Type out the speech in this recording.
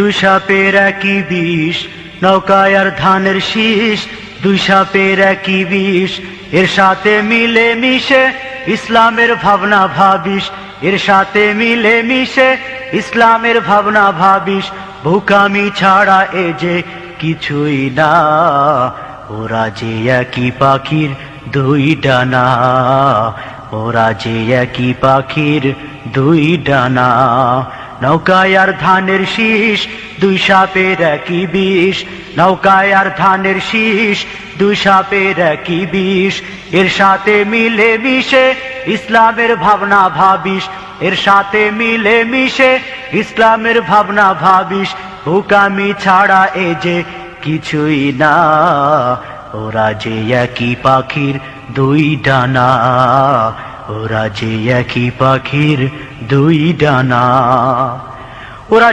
দুই সাপের বিষ, নৌকায় আর ধানের শীষ বিষ। এর সাথে মিলে মিশে ইসলামের ভাবনা ভাবিস, এর সাথে মিলে মিশে ইসলামের ভাবনা ভাবিস। ভুকামি ছাড়া এ যে কিছুই না, ওরা যে একই পাখির দুই ডানা, ওরা যে একই পাখির দুই ডানা। নৌকায় আর ধানের শীষ, দুই সাপের একই বিষ। নৌকায় আর ধানের শীষ, দুই সাপের একই বিষ। এর সাথে মিলে মিশে ইসলামের ভাবনা ভাবিস। এর সাথে মিলে মিশে ইসলামের ভাবনা ভাবিস। হুকামি ছাড়া এ যে কিছুই না। ওরা যে একই পাখির দুই ডানা। ওরা যে একই পাখির দুই ডানা। ওরা